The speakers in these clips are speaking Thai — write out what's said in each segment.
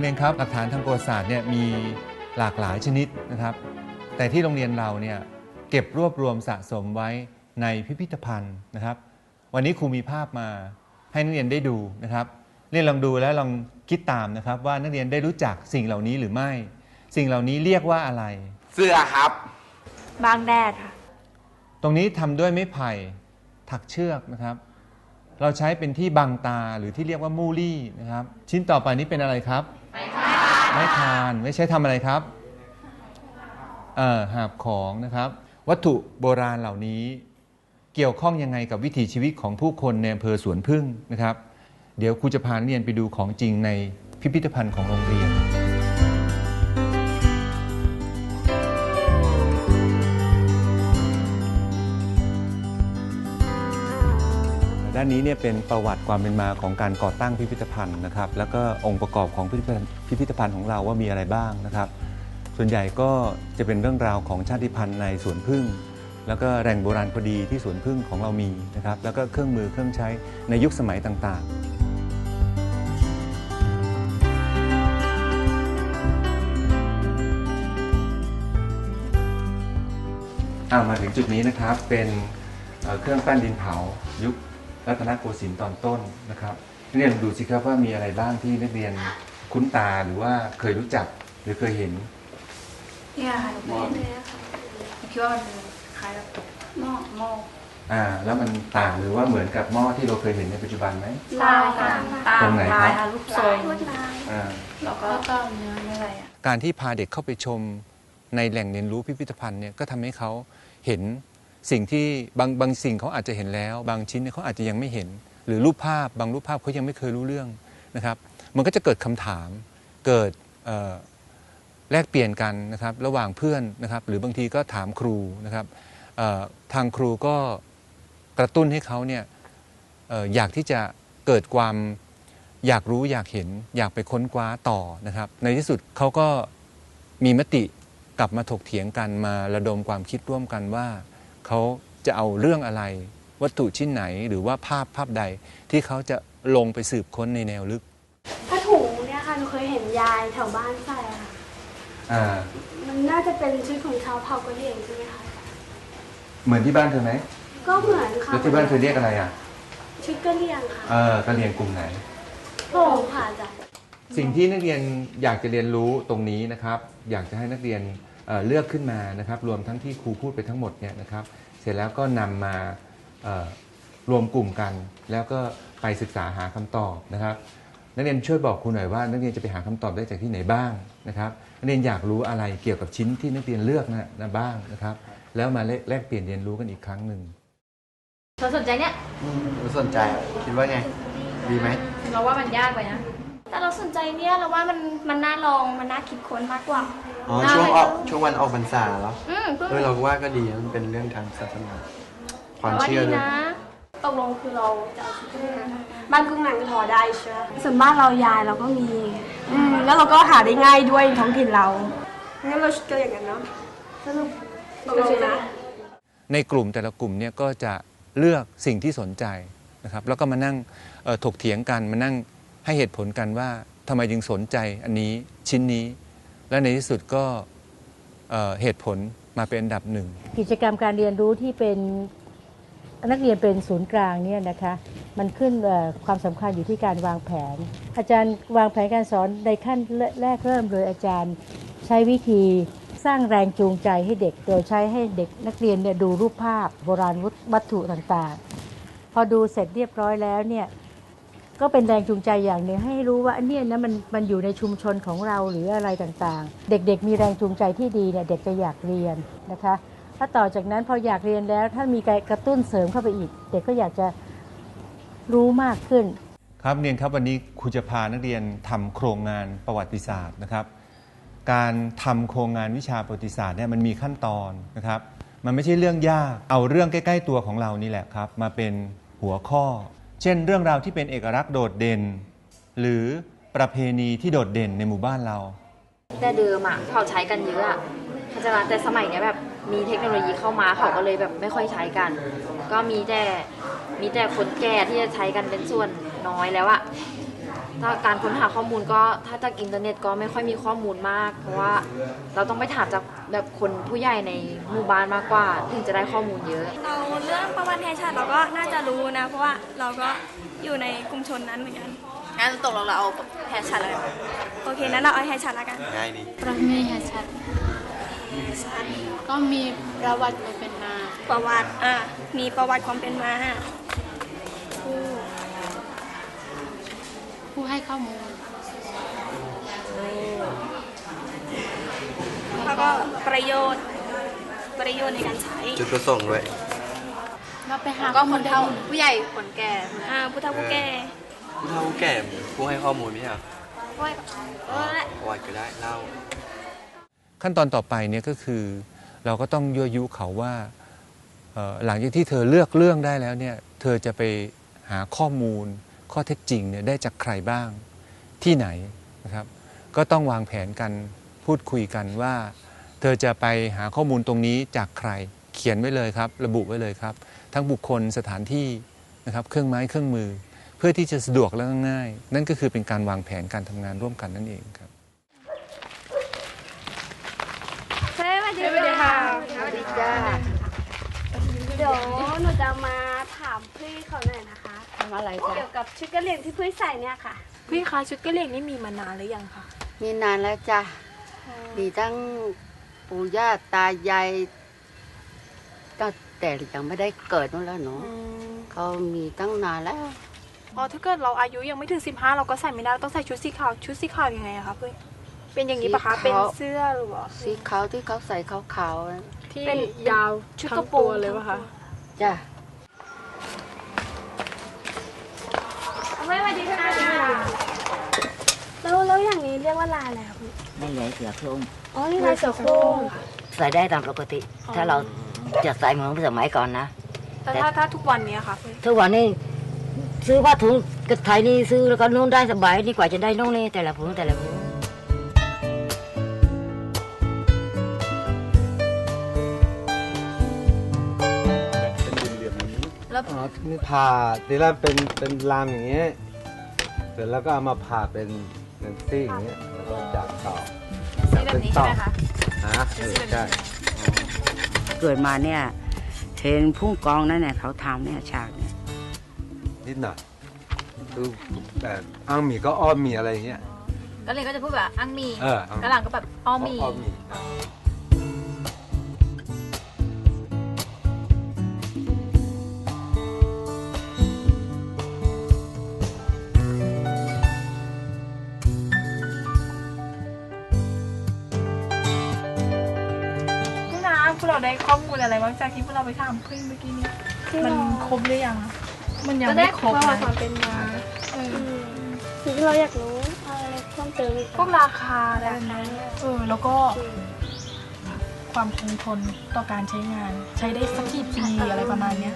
เรียนครับหลักฐานทางประวัติศาสตร์เนี่ยมีหลากหลายชนิดนะครับ แต่ที่โรงเรียนเราเนี่ยเก็บรวบรวมสะสมไว้ในพิพิธภัณฑ์นะครับ วันนี้ครูมีภาพมาให้นักเรียนได้ดูนะครับเรียนลองดูแล้วลองคิดตามนะครับ ว่านักเรียนได้รู้จักสิ่งเหล่านี้หรือไม่ สิ่งเหล่านี้เรียกว่าอะไร เสื้อครับ บางแดดค่ะ ตรงนี้ทำด้วยไม้ไผ่ถักเชือกนะครับ เราใช้เป็นที่บังตาหรือที่เรียกว่ามูลี่นะครับ ชิ้นต่อไปนี้เป็นอะไรครับ ไม่ทานไม่ใช้ทำอะไรครับ เอ่อหาบของนะครับ วัตถุโบราณเหล่านี้เกี่ยวข้องยังไงกับวิถีชีวิตของผู้คนในอำเภอสวนพึ่งนะครับ เดี๋ยวครูจะพาเรียนไปดูของจริงในพิพิธภัณฑ์ของโรงเรียน ด้านนี้เนี่ยเป็นประวัติความเป็นมาของการก่อตั้งพิพิธภัณฑ์นะครับ แล้วก็องค์ประกอบของพิพิธภัณฑ์ของเราว่ามีอะไรบ้างนะครับ ส่วนใหญ่ก็จะเป็นเรื่องราวของชาติพันธุ์ในสวนพึ่ง แล้วก็แหล่งโบราณคดีที่สวนพึ่งของเรามีนะครับ แล้วก็เครื่องมือเครื่องใช้ในยุคสมัยต่างๆามาถึงจุดนี้นะครับเป็นเอ่อเครื่องปั้นดินเผายุค รัตนโกสินทร์ตอนต้นนะครับนักเรียนดูสิครับว่ามีอะไรบ้างที่นักเรียนคุ้นตาหรือว่าเคยรู้จักหรือเคยเห็นเนี่ยค่ะหนูเคยเห็นหนูคิดว่ามันเป็นคล้ายแบบหม้อหม้ออ่าแล้วมันต่างหรือว่าเหมือนกับหม้อที่เราเคยเห็นในปัจจุบันไหม ลายค่ะตามตรงไหนครับ ลายค่ะรูปทรงอ่า แล้วก็ก็เนื้ออะไรอะ การที่พาเด็กเข้าไปชมในแหล่งเรียนรู้พิพิธภัณฑ์เนี่ยก็ทำให้เขาเห็น สิ่งที่บางบางสิ่งเขาอาจจะเห็นแล้ว บางชิ้นเขาอาจจะยังไม่เห็น หรือรูปภาพบางรูปภาพเขายังไม่เคยรู้เรื่องนะครับ มันก็จะเกิดคำถามเกิดแลกเปลี่ยนกันนะครับระหว่างเพื่อนนะครับหรือบางทีก็ถามครูนะครับทางครูก็กระตุ้นให้เขาเนี่ยออยากที่จะเกิดความอยากรู้อยากเห็นอยากไปค้นคว้าต่อนะครับ ในที่สุดเขาก็มีมติกลับมาถกเถียงกันมาระดมความคิดร่วมกันว่า เขาจะเอาเรื่องอะไร วัตถุชิ้นไหนหรือว่าภาพภาพใดที่เขาจะลงไปสืบค้นในแนวลึกผ้าถุงเนี่ยค่ะหนูเคยเห็นยายแถวบ้านใส่อะค่ะอ่ามันน่าจะเป็นชุดของชาวเผ่ากะเหรี่ยงใช่ไหมคะเหมือนที่บ้านเธอไหมก็เหมือนค่ะแล้วที่บ้านเธอเรียกอะไรอะชุดกะเหรี่ยงค่ะเออกะเรียนกลุ่มไหนโป่งค่ะอาจ้ะสิ่งที่นักเรียนอยากจะเรียนรู้ตรงนี้นะครับ อยากจะให้นักเรียนเอ่อ เลือกขึ้นมานะครับ รวมทั้งที่ครูพูดไปทั้งหมดเนี่ยนะครับ เสร็จแล้วก็นำมาเอ่อรวมกลุ่มกัน แล้วก็ไปศึกษาหาคำตอบนะครับ นักเรียนช่วยบอกครูหน่อยว่า นักเรียนจะไปหาคำตอบได้จากที่ไหนบ้างนะครับ นักเรียนอยากรู้อะไรเกี่ยวกับชิ้นที่นักเรียนเลือกนะนะบ้างนะครับ แล้วมาแลกแลกเปลี่ยนเรียนรู้กันอีกครั้งหนึ่งเธอสนใจเนี่ยสนใจคิดว่าไงดีไหมเราว่ามันยากไปนะแต่เราสนใจเนี่ยเราว่ามันมันน่าลองมันน่าคิดค้นมากกว่า อ๋อได้ช่วงออกช่วงวันออกพรรษาแล้วอืมเพิ่งเออเราว่าก็ดีมันเป็นเรื่องทางศาสนา ความเชื่อด้วยนะ ตกลงคือเราจะเอาชุดกะเหรี่ยงบ้านกรุงหนังทอได้ใช่ไหมส่วนบ้านเรายายเราก็มี อืม แล้วเราก็หาได้ง่ายด้วยท้องถิ่นเรา งั้นเราชุดกะเหรี่ยงกันเนาะสรุปตกลงนะ ในกลุ่มแต่ละกลุ่มเนี่ยก็จะเลือกสิ่งที่สนใจนะครับแล้วก็มานั่งเอ่อถกเถียงกันมานั่งให้เหตุผลกันว่าทำไมจึงสนใจอันนี้ชิ้นนี้ และในที่สุดก็เอ่อเหตุผลมาเป็นอันดับหนึ่ง กิจกรรมการเรียนรู้ที่เป็นนักเรียนเป็นศูนย์กลางเนี่ยนะคะมันขึ้นความสำคัญอยู่ที่การวางแผน อาจารย์วางแผนการสอนในขั้นแรกเริ่มเลยอาจารย์ใช้วิธีสร้างแรงจูงใจให้เด็ก โดยใช้ให้เด็กนักเรียนเนี่ยดูรูปภาพโบราณวัตถุต่างๆ พอดูเสร็จเรียบร้อยแล้วเนี่ย ก็เป็นแรงจูงใจอย่างหนึ่งให้รู้ว่าอันเนี้ยนะมันมันอยู่ในชุมชนของเราหรืออะไรต่างๆ เด็กๆ มีแรงจูงใจที่ดีเนี่ยเด็กจะอยากเรียนนะคะถ้าต่อจากนั้นพออยากเรียนแล้ว ถ้ามีการกระตุ้นเสริมเข้าไปอีก เด็กก็อยากจะรู้มากขึ้น ครับเรียนครับวันนี้ครูจะพานักเรียนทำโครงงานประวัติศาสตร์นะครับ การทำโครงงานวิชาประวัติศาสตร์เนี่ยมันมีขั้นตอนนะครับ มันไม่ใช่เรื่องยากเอาเรื่องใกล้ ๆ ตัวของเรานี่แหละครับ มาเป็นหัวข้อ เช่น เรื่องราวที่เป็นเอกลักษณ์โดดเด่น หรือประเพณีที่โดดเด่นในหมู่บ้านเรา แต่เดิมอะเขาใช้กันเยอะอะเขาใจไหมแต่สมัยเนี้ยแบบมีเทคโนโลยีเข้ามาเขาก็เลยแบบไม่ค่อยใช้กัน ก็มีแต่มีแต่คนแก่ที่จะใช้กันเป็นส่วนน้อยแล้วอะ ถ้าการค้นหาข้อมูลก็ถ้าจากอินเทอร์เน็ตก็ไม่ค่อยมีข้อมูลมาก เพราะว่าเราต้องไปถามจากแบบคนผู้ใหญ่ในหมู่บ้านมากกว่า ถึงจะได้ข้อมูลเยอะ เราเรื่องประวัติแห่งชาติเราก็น่าจะรู้นะ เพราะว่าเราก็อยู่ในกลุ่มชนนั้นเหมือนกันงั้นตกลงเราเอาแฮชแท็กเลยโอเคนั้นเราเอาแห่งชาติแล้วกันง่ายดีประเมศชัดก็มีประวัติความเป็นมา ประวัติอ่ามีประวัติความเป็นมา ผู้ให้ข้อมูลแล้วก็ประโยชน์ประโยชน์ในการใช้ จุดประสงค์ด้วย เราไปหาก็ข้อคมูลนได้เฒ่าหมดผู้ใหญ่คนแก่อ่าผู้เฒ่าผู้แก่ผู้เฒ่าผู้แก่ผู้ให้ข้อมูลไหมครับด้วยเออแหละประวัติก็ได้เล่าขั้นตอนต่อไปเนี่ยก็คือ เราก็ต้องยั่วยุเขาว่าเอ่อหลังจากที่เธอเลือกเรื่องได้แล้วเนี่ยเธอจะไปหาข้อมูล ข้อเท็จจริงเนี่ยได้จากใครบ้างที่ไหนนะครับ ก็ต้องวางแผนกันพูดคุยกันว่า เธอจะไปหาข้อมูลตรงนี้จากใครเขียนไว้เลยครับ ระบุไว้เลยครับ ทั้งบุคคลสถานที่นะครับเครื่องไม้เครื่องมือ เพื่อที่จะสะดวกและง่าย นั่นก็คือเป็นการวางแผนการทำงานร่วมกันนั่นเองครับเฮ้ยสวัสดีค่ะสวัสดีจ้าเดี๋ยวหนูจะมาถามพี่เขาหน่อยนะคะทำ อะไรจ๊ะเกี่ยวกับชุดกระเหรี่ยงที่พี่ใส่เนี่ยค่ะ พี่คะชุดกะเหรี่ยงนี่มีมานานหรือยังคะมีนานแล้วจ้ะมีทั้งปู่ย่าตายายก็แต่ยังไม่ได้เกิดนู่นแล้วเนาะเขามีตั้งนานแล้วอ๋อถ้าเกิดเราอายุยังไม่ถึง15เราก็ใส่ไม่ได้เราต้องใส่ชุดสีขาวชุดสีขาวยังไงอะคะพี่เป็นอย่างนี้ปะคะสีขาวเป็นเสื้อหรือว่าสีขาวที่เขาใส่ขาวๆนะที่เป็นยาวชุดกระโปรงเลยปะคะจ้ะ ค่ะแล้วแล้วอย่างนี้เรียกว่าลายอะไรคะพี่ไม่ใหญ่เสือโครงอ๋อนี่ลายเสือโคร่งใส่ได้ตามปกติ ถ้าเราจะใส่เหมือนสมัยก่อนนะแต่ถ้าถ้าทุกวันเนี้ยค่ะพี่ทุกวันนี้ซื้อผ้าถุงกระไทยนี่ซื้อแล้วก็นุ่งได้สบายดีกว่าจะได้นุ่งนี่แต่ละผืนแต่ละผืนอ๋อนี่ผ่าทีแรกเป็นเป็นรามอย่างเงี้ย เสร็จแล้วก็เอามาผ่าเป็นเป็นซี่อย่างเงี้ยแล้วก็จับต่อจับเป็นต่อฮะเออใช่เกิดมาเนี่ยเห็นพุ่งกองนั่นเนี่ยเขาทำเนี่ยฉากเนี่ยนิดหน่อยคือแต่อ้างหมีก็อ้อมหมีอะไรอย่างเงี้ยก็เลยก็จะพูดแบบอังมีเอออ้างกระหลังก็แบบอ้อมีอ้อมหมี ได้ข้อมูลอะไรบ้างจากที่พวกเราไปถามเพื่อนเมื่อกี้นี้มันครบหรือยังอะมันยังไม่ครบประวันะติความเป็นมาเออคือเราอยากรู้อะไรเพิ่มเติมอีกพวกราคาอะไรแบบนั้นเออแล้วก็ความคงทนต่อการใช้งาน ใช้ได้สักกี่ปีอะไรประมาณเนี้ย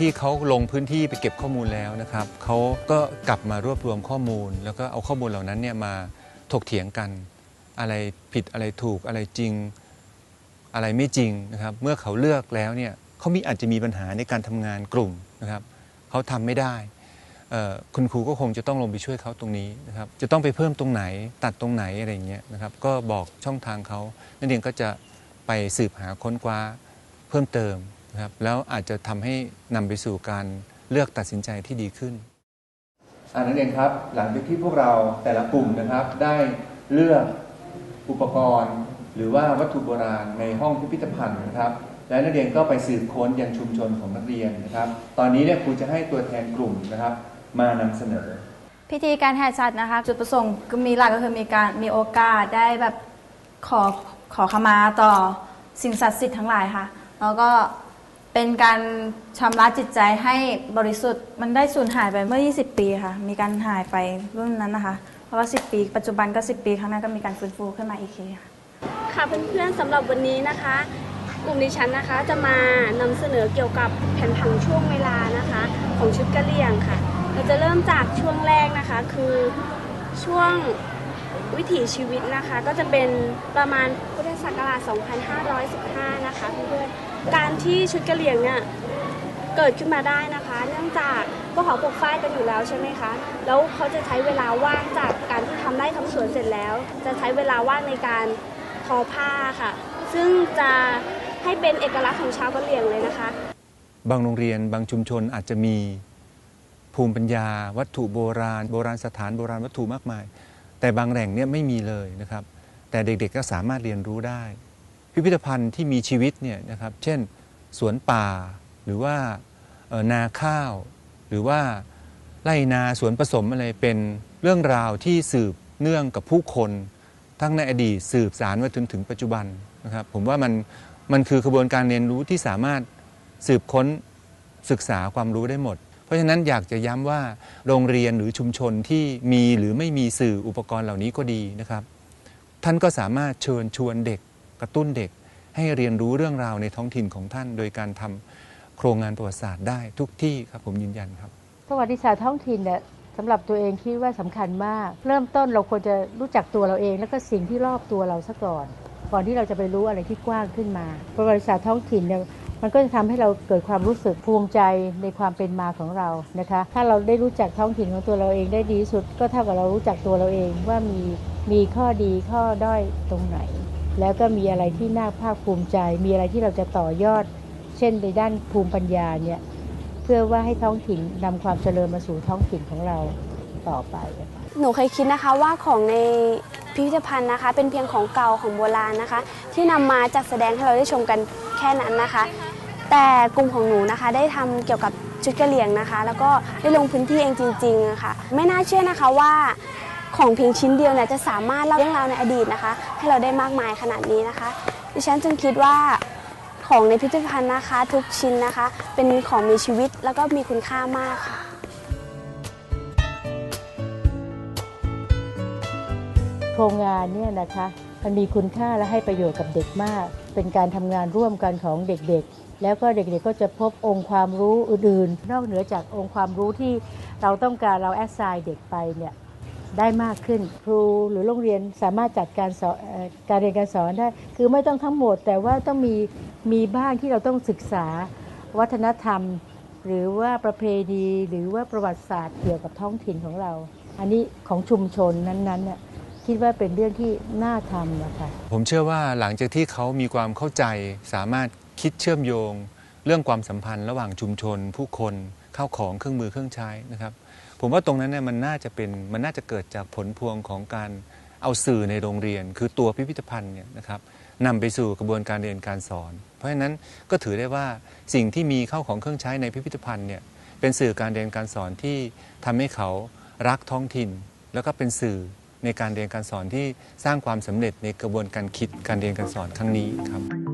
ที่เขาลงพื้นที่ไปเก็บข้อมูลแล้วนะครับเขาก็กลับมารวบรวมข้อมูล แล้วก็เอาข้อมูลเหล่านั้นเนี่ยมาถกเถียงกัน อะไรผิดอะไรถูกอะไรจริงอะไรไม่จริงนะครับ เมื่อเขาเลือกแล้วเนี่ยเขามีอาจจะมีปัญหาในการทำงานกลุ่มนะครับเขาทำไม่ได้คุณครูก็คงจะต้องลงไปช่วยเขาตรงนี้นะครับ จะต้องไปเพิ่มตรงไหนตัดตรงไหนอะไรอย่างเงี้ยนะครับ ก็บอกช่องทางเขานักเรียนก็จะไปสืบหาค้นคว้าเพิ่มเติม นะครับแล้วอาจจะทำให้นำไปสู่การเลือกตัดสินใจที่ดีขึ้นนักเรียนครับหลังจากที่พวกเราแต่ละกลุ่มนะครับ ได้เลือกอุปกรณ์ หรือว่าวัตถุโบราณในห้องพิพิธภัณฑ์นะครับ และนักเรียนก็ไปสืบค้นยังชุมชนของนักเรียนนะครับ ตอนนี้เนี่ยครูจะให้ตัวแทนกลุ่มนะครับ มานำเสนอ พิธีการแห่สัตว์นะคะจุดประสงค์ก็มีหลักก็คือมีการมีโอกาสได้แบบขอขอขมาต่อสิ่งศักดิ์สิทธิ์ทั้งหลายค่ะ แล้วก็ เป็นการชำระจิตใจให้บริสุทธิ์ มันได้สูญหายไปเมื่อ 20 ปีค่ะ มีการหายไปรุ่นนั้นนะคะ แล้วก็ 10 ปี ปัจจุบันก็ 10 ปีข้างหน้าก็มีการฟื้นฟูขึ้นมาอีกทีค่ะ ค่ะเพื่อนๆสำหรับวันนี้นะคะ กลุ่มดิฉันนะคะจะมานำเสนอเกี่ยวกับแผนผังช่วงเวลานะคะ ของชุดกะเหรี่ยงค่ะ เราจะเริ่มจากช่วงแรกนะคะ คือช่วง วิถีชีวิตนะคะ ก็จะเป็นประมาณพุทธศักราช 2515 นะคะเพื่อนๆการที่ชุดกะเหรี่ยงเนี่ยเกิดขึ้นมาได้นะคะ เนื่องจากพวกเขาปลูกฝ้ายกันอยู่แล้วใช่ไหมคะ แล้วเขาจะใช้เวลาว่างจากการที่ทำไร่ทำสวนเสร็จแล้ว จะใช้เวลาว่างในการทอผ้าค่ะ ซึ่งจะให้เป็นเอกลักษณ์ของชาวกะเหรี่ยงเลยนะคะ บางโรงเรียนบางชุมชนอาจจะมีภูมิปัญญา วัตถุโบราณ โบราณสถานโบราณวัตถุมากมาย แต่บางแหล่งเนี่ยไม่มีเลยนะครับ แต่เด็กๆก็สามารถเรียนรู้ได้ พิพิธภัณฑ์ที่มีชีวิตเนี่ยนะครับเช่น สวนป่าหรือว่านาข้าว หรือว่าไร่นาสวนผสมอะไรเป็นเรื่องราวที่สืบเนื่องกับผู้คน ทั้งในอดีตสืบสารมาจนถึงปัจจุบันนะครับผมว่ามันมันคือกระบวนการเรียนรู้ที่สามารถสืบค้นศึกษาความรู้ได้หมด ราะฉะนั้นอยากจะย้ำว่าโรงเรียนหรือชุมชนที่มีหรือไม่มีสื่ออุปกรณ์เหล่านี้ก็ดีนะครับ ท่านก็สามารถเชิญชวนเด็กกระตุ้นเด็ก ให้เรียนรู้เรื่องราวในท้องถิ่นของท่าน โดยการทำโครงงานประวัติศาสตร์ได้ทุกที่ครับผมยืนยันครับประวัติศาสตร์ท้องถิ่นเนี่ยสำหรับตัวเองคิดว่าสำคัญมาก เริ่มต้นเราควรจะรู้จักตัวเราเอง แล้วก็สิ่งที่รอบตัวเราซะก่อน ก่อนที่เราจะไปรู้อะไรที่กว้างขึ้นมา ประวัติศาสตร์ท้องถิ่นเนี่ย มันก็จะทำให้เราเกิดความรู้สึกภูมิใจในความเป็นมาของเรานะคะ ถ้าเราได้รู้จักท้องถิ่นของตัวเราเองได้ดีสุด ก็เท่ากับเรารู้จักตัวเราเองว่ามีมีข้อดีข้อด้อยตรงไหน แล้วก็มีอะไรที่น่าภาคภูมิใจ มีอะไรที่เราจะต่อยอด เช่นในด้านภูมิปัญญาเนี่ยเพื่อว่าให้ท้องถิ่นนำความเจริญมาสู่ท้องถิ่นของเราต่อไป หนูเคยคิดนะคะว่าของใน พิพิธภัณฑ์นะคะ เป็นเพียงของเก่าของโบราณนะคะ ที่นำมาจัดแสดงให้เราได้ชมกันแค่นั้นนะคะ แต่กลุ่มของหนูนะคะได้ทำเกี่ยวกับชุดกระเหรี่ยงนะคะ แล้วก็ได้ลงพื้นที่เองจริงๆะค่ะไม่น่าเชื่อนะคะว่าของเพียงชิ้นเดียวเนี่ยจะสามารถเล่าเรื่องราวในอดีตนะคะ ให้เราได้มากมายขนาดนี้นะคะ ดิฉันจึงคิดว่าของในพิพิธภัณฑ์นะคะ ทุกชิ้นนะคะ เป็นของมีชีวิตแล้วก็มีคุณค่ามากค่ะ ครงงานเนี่ยนะคะมันมีคุณค่าและให้ประโยชน์กับเด็กมาก เป็นการทำงานร่วมกันของเด็กๆ แล้วก็เด็กๆก็จะพบองค์ความรู้อื่นๆ นอกเหนือจากองค์ความรู้ที่เราต้องการเราแอสไซน์เด็กไปเนี่ยได้มากขึ้นครูหรือโรงเรียนสามารถจัดการสอนเอ่อการเรียนการสอนได้ คือไม่ต้องทั้งหมด แต่ว่าต้องมีมีบ้างที่เราต้องศึกษาวัฒนธรรม หรือว่าประเพณีหรือว่าประวัติศาสตร์เกี่ยวกับท้องถิ่นของเรา อันนี้ของชุมชนนั้นๆเนี่ย คิดว่าเป็นเรื่องที่น่าทำนะคะผมเชื่อว่าหลังจากที่เขามีความเข้าใจ สามารถคิดเชื่อมโยง เรื่องความสัมพันธ์ระหว่างชุมชน ผู้คนข้าวของเครื่องมือเครื่องใช้นะครับ ผมว่าตรงนั้นเนี่ยมันน่าจะเป็นมันน่าจะเกิดจากผลพวงของการเอาสื่อในโรงเรียน คือตัวพิพิธภัณฑ์เนี่ยนะครับนำไปสู่กระบวนการเรียนการสอน เพราะฉะนั้นก็ถือได้ว่าสิ่งที่มีเข้าของเครื่องใช้ในพิพิธภัณฑ์เนี่ยเป็นสื่อการเรียนการสอนที่ทำให้เขารักท้องถิ่น แล้วก็เป็นสื่อ ในการเรียนการสอนที่สร้างความสำเร็จในกระบวนการคิดการเรียนการสอนครั้งนี้ครับ